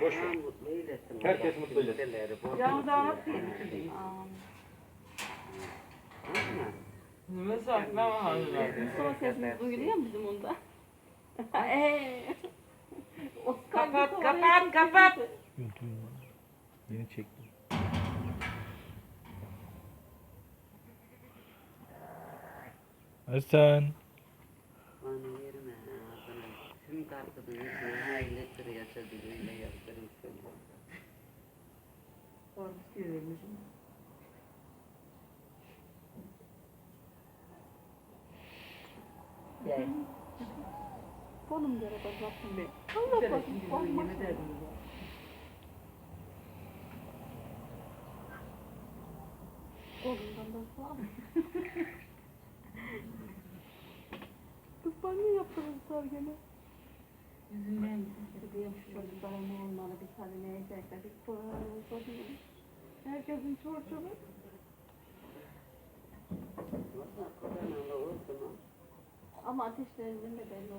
Boş ver. mutlu eylesin. Herkes mutlu eylesin. Canı da nasıl yemiş? Ama Ne saklama hanımlar. Sonra sesimiz duyuluyor mu bizim onda? Eee. Kapat, kapat, kapat. Yeni çektim. Hasan. bana verme. Tüm kartının içine haylettir Korkusu görmüşüm. Gel. Konum göre bak baktım be. Allah bakın. Olmaz. Kolumdan da sağ Kız banyo yaptırırlar gene. Yüzünden Diyorum şu çocukların olmalı bir tane ne yiyecekler. Bir diyorum. Herkesin çocuğu. Ama ateşlerinden de belli